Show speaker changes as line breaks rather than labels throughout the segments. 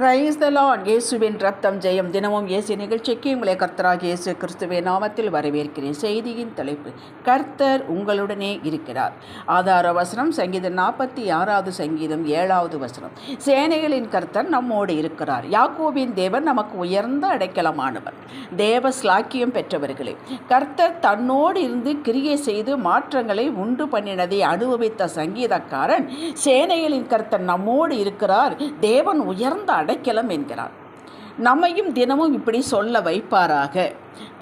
Praise the Lord இயேசுவின் ரத்தம் ஜெயம். தினமும் இயேசு நிகழ்ச்சிக்கு உங்களை கர்த்தராக இயேசு கிறிஸ்துவின் நாமத்தில் வரவேற்கிறேன். செய்தியின் தலைப்பு கர்த்தர் உங்களுடனே இருக்கிறார். ஆதார வசனம் சங்கீதம் நாற்பத்தி ஆறாவது சங்கீதம் ஏழாவது வசனம். சேனைகளின் கர்த்தர் நம்மோடு இருக்கிறார். யாக்கோபின் தேவன் நமக்கு உயர்ந்த அடைக்கலமானவர். தேவ ஸ்லாக்கியம் பெற்றவர்களே கர்த்தர் தன்னோடு இருந்து கிரியை செய்து மாற்றங்களை உண்டு பண்ணினதை அனுபவித்த சங்கீதக்காரன் சேனைகளின் கர்த்தர் நம்மோடு இருக்கிறார். தேவன் உயர்ந்த அடைக்கலம் என்கிறார். நம்மையும் தினமும் இப்படி சொல்ல வைப்பாராக.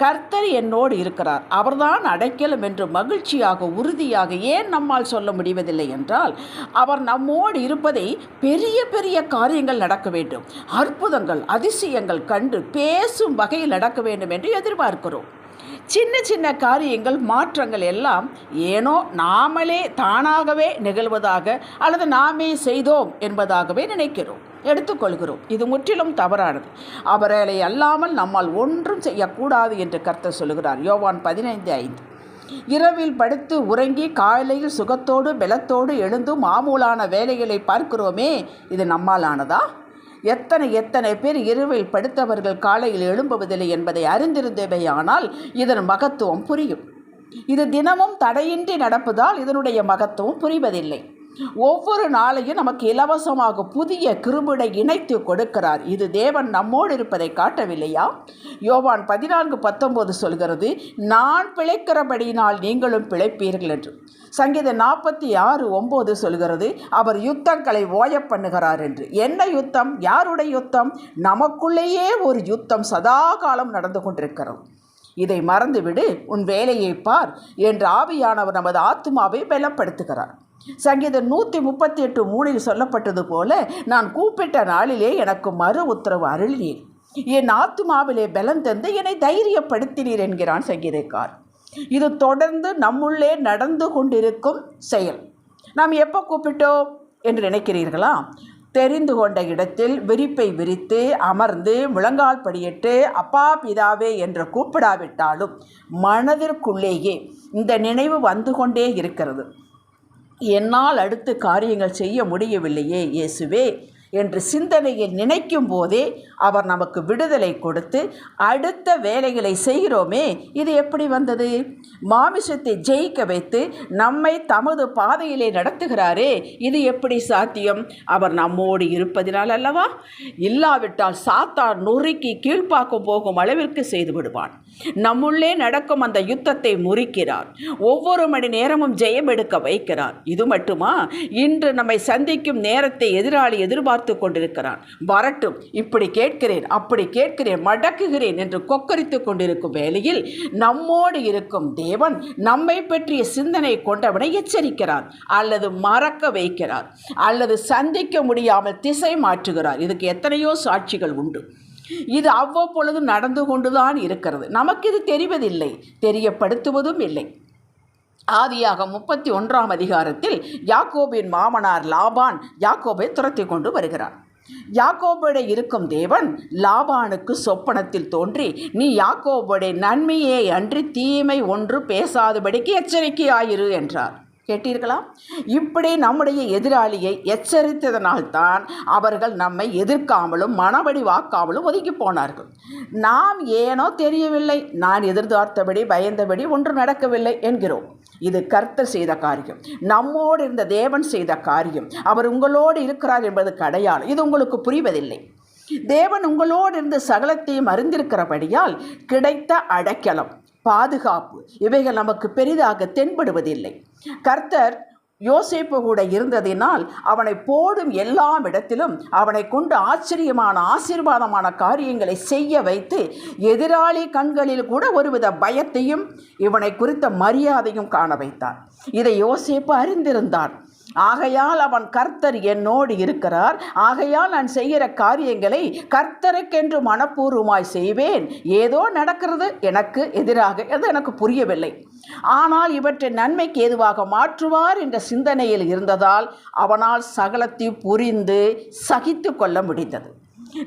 கர்த்தர் என்னோடு இருக்கிறார். அவர்தான் அடைக்கலம் என்று மகிழ்ச்சியாக உறுதியாக ஏன் நம்மால் சொல்ல முடிவதில்லை என்றால் அவர் நம்மோடு இருப்பதை பெரிய பெரிய காரியங்கள் நடக்க வேண்டும். அற்புதங்கள் அதிசயங்கள் கண்டு பேசும் வகையில் நடக்க வேண்டும் என்று எதிர்பார்க்கிறோம். சின்ன சின்ன காரியங்கள் மாற்றங்கள் எல்லாம் ஏனோ நாமளே தானாகவே நிகழ்வதாக அல்லது நாமே செய்தோம் என்பதாகவே நினைக்கிறோம். எடுத்துக்கொள்கிறோம். இது முற்றிலும் தவறானது. அவர்களை அல்லாமல் நம்மால் ஒன்றும் செய்யக்கூடாது என்று கர்த்தர் சொல்கிறார் யோவான் பதினைந்து ஐந்து. இரவில் படுத்து உறங்கி காலையில் சுகத்தோடு பலத்தோடு எழுந்து மாமூலான வேலைகளை பார்க்கிறோமே இது நம்மாலானதா எத்தனை எத்தனை பேர் இரவில் படுத்தவர்கள் காலையில் எழும்புவதில்லை என்பதை அறிந்திருந்தவையானால் இதன் மகத்துவம் புரியும். இது தினமும் தடையின்றி நடப்பதால் இதனுடைய மகத்துவம் புரிவதில்லை. ஒவ்வொரு நாளையும் நமக்கு இலவசமாக புதிய கிருமிடை இணைத்து கொடுக்கிறார். இது தேவன் நம்மோடு இருப்பதை காட்டவில்லையா? யோவான் பதினான்கு பத்தொம்போது சொல்கிறது நான் பிழைக்கிறபடியினால் நீங்களும் பிழைப்பீர்கள் என்று. சங்கீத நாற்பத்தி ஆறு ஒம்பது சொல்கிறது அவர் யுத்தங்களை ஓய பண்ணுகிறார் என்று. என்ன யுத்தம்? யாருடைய யுத்தம்? நமக்குள்ளேயே ஒரு யுத்தம் சதா காலம் நடந்து கொண்டிருக்கிறது. இதை மறந்துவிடு உன் வேலையை பார் என்று ஆவியானவர் நமது ஆத்மாவை பலப்படுத்துகிறார். சங்கீதம் நூற்றி முப்பத்தி எட்டு மூணில் சொல்லப்பட்டது போல நான் கூப்பிட்ட நாளிலே எனக்கு மறு உத்தரவு அருளினீர். என் ஆத்மாவிலே பலம் தந்து என்னை தைரியப்படுத்தினீர் என்கிறான் சங்கீதக்கார். இது தொடர்ந்து நம்முள்ளே நடந்து கொண்டிருக்கும் செயல். நாம் எப்போ கூப்பிட்டோம் என்று நினைக்கிறீர்களா? தெரிந்து கொண்ட இடத்தில் விரிப்பை விரித்து அமர்ந்து முழங்கால் படியிட்டு அப்பா பிதாவே என்று கூப்பிடாவிட்டாலும் மனதிற்குள்ளேயே இந்த நினைவு வந்து கொண்டே இருக்கிறது. என்னால் அடுத்து காரியங்கள் செய்ய முடியவில்லையே இயேசுவே. என்று சிந்தனையை நினைக்கும் போதே அவர் நமக்கு விடுதலை கொடுத்து அடுத்த வேலைகளை செய்கிறோமே இது எப்படி வந்தது? மாமிசத்தை ஜெயிக்க வைத்து நம்மை தமது பாதையிலே நடத்துகிறாரே இது எப்படி சாத்தியம்? அவர் நம்மோடு இருப்பதினால் அல்லவா? இல்லாவிட்டால் சாத்தான் நொறுக்கி கீழ்ப்பாக்கம் போகும் அளவிற்கு செய்து விடுவான். நம்முள்ளே நடக்கும் அந்த யுத்தத்தை முறிக்கிறார். ஒவ்வொரு மணி நேரமும் ஜெயம் எடுக்க வைக்கிறார். இது மட்டுமா? இன்று நம்மை சந்திக்கும் நேரத்தை எதிராளி எதிர்பார்த்து கொண்டிருக்கிறான். வரட்டும் இப்படி கேட்கிறேன் அப்படி கேட்கிறேன் மடக்குகிறேன் என்று கொக்கரித்து கொண்டிருக்கும் வேளையில் நம்மோடு இருக்கும் தேவன் நம்மை பற்றிய சிந்தனை கொண்டவனை எச்சரிக்கிறார் அல்லது மறக்க வைக்கிறார் அல்லது சந்திக்க முடியாமல் திசை மாற்றுகிறார். இதுக்கு எத்தனையோ சாட்சிகள் உண்டு. இது அவ்வப்பொழுது நடந்து கொண்டுதான் இருக்கிறது. நமக்கு இது தெரிவதில்லை தெரியப்படுத்துவதும் இல்லை. ஆதியாக முப்பத்தி ஒன்றாம் அதிகாரத்தில் யாக்கோபின் மாமனார் லாபான் யாக்கோபை துரத்தி கொண்டு வருகிறார். யாக்கோபோட இருக்கும் தேவன் லாபானுக்கு சொப்பனத்தில் தோன்றி நீ யாக்கோபோட நன்மையே அன்றி தீமை ஒன்று பேசாதபடிக்கு எச்சரிக்கையாயிரு என்றார். கேட்டீர்களா இப்படி நம்முடைய எதிராளியை எச்சரித்ததனால்தான் அவர்கள் நம்மை எதிர்க்காமலும் மனபடி வாக்காமலும் ஒதுக்கி போனார்கள். நாம் ஏனோ தெரியவில்லை நான் எதிர்பார்த்தபடி பயந்தபடி ஒன்று நடக்கவில்லை என்கிறோம். இது கர்த்தர் செய்த காரியம். நம்மோடு இருந்த தேவன் செய்த காரியம். அவர் உங்களோடு இருக்கிறார் என்பது கடையாளம். இது உங்களுக்கு புரிவதில்லை. தேவன் உங்களோடு இருந்து சகலத்தையும் அறிந்திருக்கிறபடியால் கிடைத்த அடைக்கலம். பாதுகாப்பு. இவைகள் நமக்கு பெரிதாக தென்படுவதில்லை. கர்த்தர் யோசேப்பு கூட இருந்ததினால் அவனை போடும் எல்லாம் இடத்திலும் அவனை கொண்டு ஆச்சரியமான ஆசீர்வாதமான காரியங்களை செய்ய வைத்து எதிராளி கண்களில் கூட ஒருவித பயத்தையும் இவனை குறித்த மரியாதையும் காண வைத்தார். இதை யோசேப்பு அறிந்திருந்தான் ஆகையால் அவன் கர்த்தர் என்னோடு இருக்கிறார். ஆகையால் நான் செய்கிற காரியங்களை கர்த்தருக்கென்று மனப்பூர்வமாய் செய்வேன். ஏதோ நடக்கிறது எனக்கு எதிராக அது எனக்கு புரியவில்லை. ஆனால் இவற்றை நன்மைக்கு ஏதுவாக மாற்றுவார் என்ற சிந்தனையில் இருந்ததால் அவனால் சகலத்தை புரிந்து சகித்து கொள்ள முடிந்தது.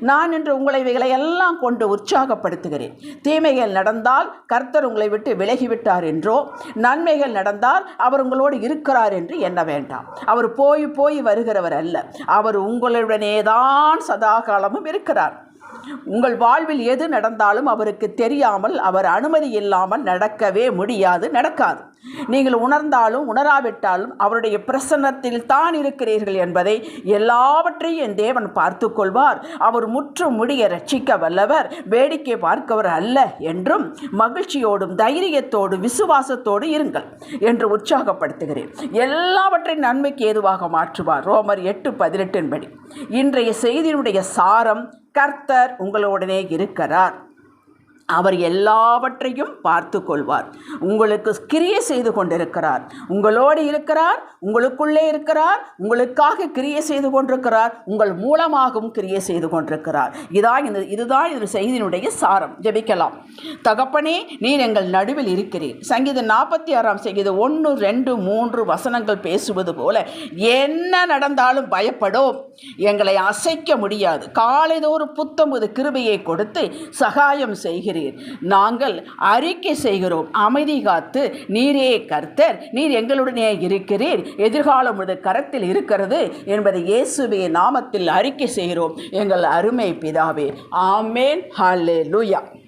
நான் இன்று உங்களை இவைகளை எல்லாம் கொண்டு உற்சாகப்படுத்துகிறேன். தீமைகள் நடந்தால் கர்த்தர் உங்களை விட்டு விலகிவிட்டார் என்றோ நன்மைகள் நடந்தால் அவர் உங்களோடு இருக்கிறார் என்று எண்ண வேண்டாம். அவர் போய் போய் வருகிறவர் அல்ல. அவர் உங்களுடனே தான் சதா காலமும் இருக்கிறார். உங்கள் வாழ்வில் எது நடந்தாலும் அவருக்கு தெரியாமல் அவர் அனுமதி இல்லாமல் நடக்கவே முடியாது நடக்காது. நீங்கள் உணர்ந்தாலும் உணராவிட்டாலும் அவருடைய பிரசன்னத்தில் தான் இருக்கிறீர்கள் என்பதை எல்லாவற்றையும் என் தேவன் பார்த்து கொள்வார். அவர் முற்று முடிய ரட்சிக்க வல்லவர். வேடிக்கை பார்க்கவர் அல்ல என்றும் மகிழ்ச்சியோடும் தைரியத்தோடும் விசுவாசத்தோடு இருங்கள் என்று உற்சாகப்படுத்துகிறேன். எல்லாவற்றையும் நன்மைக்கு ஏதுவாக மாற்றுவார். ரோமர் எட்டு பதினெட்டின்படி இன்றைய செய்தியினுடைய சாரம் கர்த்தர் உங்களுடனே இருக்கிறார். அவர் எல்லாவற்றையும் பார்த்து கொள்வார் உங்களுக்கு கிரியை செய்து கொண்டிருக்கிறார். உங்களோடு இருக்கிறார் உங்களுக்குள்ளே இருக்கிறார் உங்களுக்காக கிரியை செய்து கொண்டிருக்கிறார் உங்கள் மூலமாகவும் கிரியை செய்து கொண்டிருக்கிறார். இதான் இந்த இதுதான் இந்த செய்தியினுடைய சாரம். ஜெபிக்கலாம். தகப்பனே நீர் எங்கள் நடுவில் இருக்கிறீர். சங்கீதம் நாற்பத்தி ஆறாம் சங்கீதம் ஒன்று ரெண்டு மூன்று வசனங்கள் பேசுவது போல என்ன நடந்தாலும் பயப்படும். எங்களை அசைக்க முடியாது. காலைதோறும் புத்தம்புது கிருபையை கொடுத்து சகாயம் செய்கிறீர். நாங்கள் அறிக்கை செய்கிறோம். அமைதி காத்து நீரே கர்த்தர் நீர் எங்களுடனே இருக்கிறீர். எதிர்காலம் உமது கரத்தில் இருக்கிறது என்பதை இயேசுவே நாமத்தில் அறிக்கை செய்கிறோம். எங்கள் அருமை பிதாவே. ஆமேன். ஹalleluya.